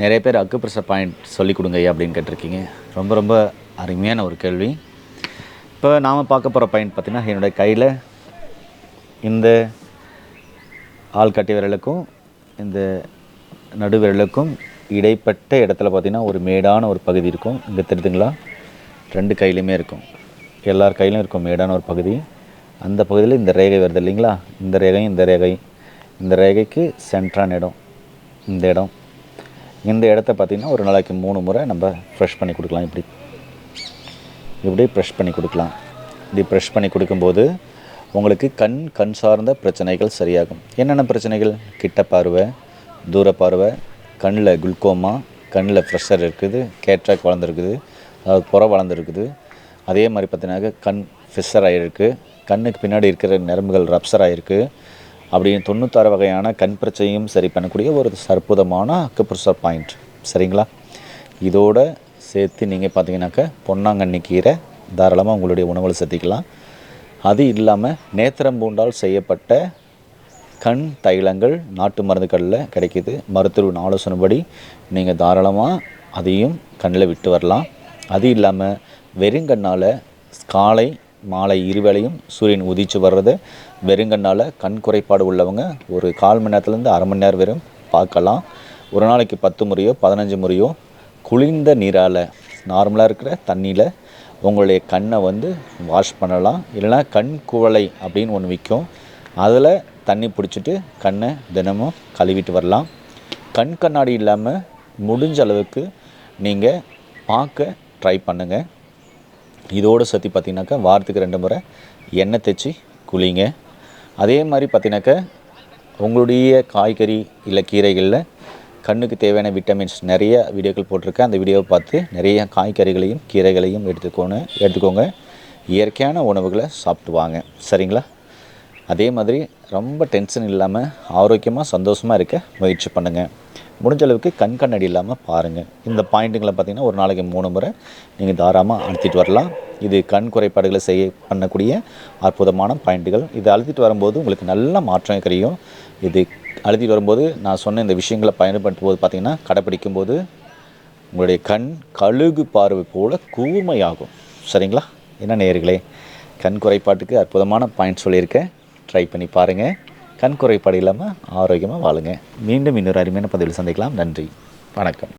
நிறைய பேர் acupressure point சொல்லிக் கொடுங்க ஐயா அப்படின்னு கேட்டிருக்கீங்க. ரொம்ப ரொம்ப அருமையான ஒரு கேள்வி. இப்போ நாம் பார்க்க போகிற பாயிண்ட் பார்த்திங்கன்னா என்னுடைய கையில் இந்த ஆள்காட்டி விரலுக்கும் இந்த நடுவிரலுக்கும் இடைப்பட்ட இடத்துல பார்த்திங்கன்னா ஒரு மேடான ஒரு பகுதி இருக்கும். இங்கே தெரியுதுங்களா? ரெண்டு கையிலையுமே இருக்கும். எல்லார் கையிலும் இருக்கும் மேடான ஒரு பகுதி. அந்த பகுதியில் இந்த ரேகை வருது இல்லைங்களா? இந்த ரேகையும் இந்த ரேகை. இந்த ரேகைக்கு சென்ட்ரான இடம். இந்த இடம். இந்த இடத்த பார்த்திங்கன்னா ஒரு நாளைக்கு மூணு முறை நம்ம ஃப்ரெஷ் பண்ணி கொடுக்கலாம். இப்படி இப்படி ப்ரெஷ் பண்ணி கொடுக்கலாம். இப்படி ப்ரெஷ் பண்ணி கொடுக்கும்போது உங்களுக்கு கண் கண் சார்ந்த பிரச்சனைகள் சரியாகும். என்னென்ன பிரச்சனைகள்? கிட்ட பார்வை தூர பார்வை கண்ணில் குல்கோமா கண்ணில் ப்ரெஷர் இருக்குது கேட்ராக் வளர்ந்துருக்குது அதாவது புற வளர்ந்துருக்குது. அதே மாதிரி பார்த்தீங்கன்னாக்க கண் ஃபிஷர் ஆகிருக்கு கண்ணுக்கு பின்னாடி இருக்கிற நரம்புகள் ரப்சர் ஆகிருக்கு அப்படின்னு தொண்ணூத்தாறு வகையான கண் பிரச்சனையும் சரி பண்ணக்கூடிய ஒரு அற்புதமான அக்குப்ரஷர் பாயிண்ட். சரிங்களா? இதோட சேர்த்து நீங்கள் பார்த்தீங்கன்னாக்க பொன்னாங்கண்ணி கீரை தாராளமாக உங்களுடைய உணவில் சேர்த்திக்கலாம். அது இல்லாமல் நேத்திரம் பூண்டால் செய்யப்பட்ட கண் தைலங்கள் நாட்டு மருந்துகளில் கிடைக்கிது. மருத்துவ ஆலோசனைப்படி நீங்கள் தாராளமாக அதையும் கண்ணில் விட்டு வரலாம். அது இல்லாமல் வெறுங்கண்ணால் காலை மாலை இருவேளையும் சூரியன் உதிச்சு வர்றது. வெறுங்கண்ணால் கண் குறைபாடு உள்ளவங்க ஒரு கால் மணி நேரத்துலேருந்து அரை மணி நேரம் வரும். பார்க்கலாம். ஒரு நாளைக்கு பத்து முறையோ பதினஞ்சு முறையோ குளிர்ந்த நீரால் நார்மலாக இருக்கிற தண்ணியில் உங்களுடைய கண்ணை வந்து வாஷ் பண்ணலாம். இல்லைனா கண் குவளை அப்படின்னு ஒன்று விற்கும் அதில் தண்ணி பிடிச்சிட்டு கண்ணை தினமும் கழுவிட்டு வரலாம். கண் கண்ணாடி இல்லாமல் முடிஞ்ச அளவுக்கு நீங்கள் பார்க்க ட்ரை பண்ணுங்கள் இதோடு சேர்த்து பார்த்தீங்கன்னாக்கா வாரத்துக்கு ரெண்டு முறை எண்ணெய் தேய்ச்சி குளிங்க. அதே மாதிரி பார்த்தீங்கன்னாக்கா உங்களுடைய காய்கறி இல்லை கீரைகளில் கண்ணுக்கு தேவையான விட்டமின்ஸ் நிறைய வீடியோக்கள் போட்டிருக்கேன். அந்த வீடியோவை பார்த்து நிறைய காய்கறிகளையும் கீரைகளையும் எடுத்துக்கோங்க எடுத்துக்கோங்க. இயற்கையான உணவுகளை சாப்பிட்டு வாங்க. சரிங்களா? அதே மாதிரி ரொம்ப டென்ஷன் இல்லாமல் ஆரோக்கியமாக சந்தோஷமாக இருக்க முயற்சி பண்ணுங்கள் முடிஞ்ச அளவுக்கு கண் கண்ணாடி இல்லாமல் பாருங்கள் இந்த பாயிண்ட்டுங்களை பார்த்திங்கன்னா ஒரு நாளைக்கு மூணு முறை நீங்கள் தாராளமாக அழுத்திட்டு வரலாம். இது கண் குறைபாடுகளை செய்ய பண்ணக்கூடிய அற்புதமான பாயிண்ட்டுகள். இது அழுத்திட்டு வரும்போது உங்களுக்கு நல்ல மாற்றம் கிடைக்கும் இது அழுத்திட்டு வரும்போது நான் சொன்ன இந்த விஷயங்களை பயன்படுத்தும் போது பார்த்திங்கன்னா கடைப்பிடிக்கும் போது உங்களுடைய கண் கழுகு பார்வை போல் கூர்மையாகும். சரிங்களா? என்ன நேர்களே கண் குறைபாட்டுக்கு அற்புதமான பாயிண்ட் சொல்லியிருக்கேன். ட்ரை பண்ணி பாருங்கள் கண் குறைபாடு இல்லாமல் ஆரோக்கியமாக வாழுங்க. மீண்டும் இன்னொரு அருமையான பதிவில் சந்திக்கலாம். நன்றி. வணக்கம்.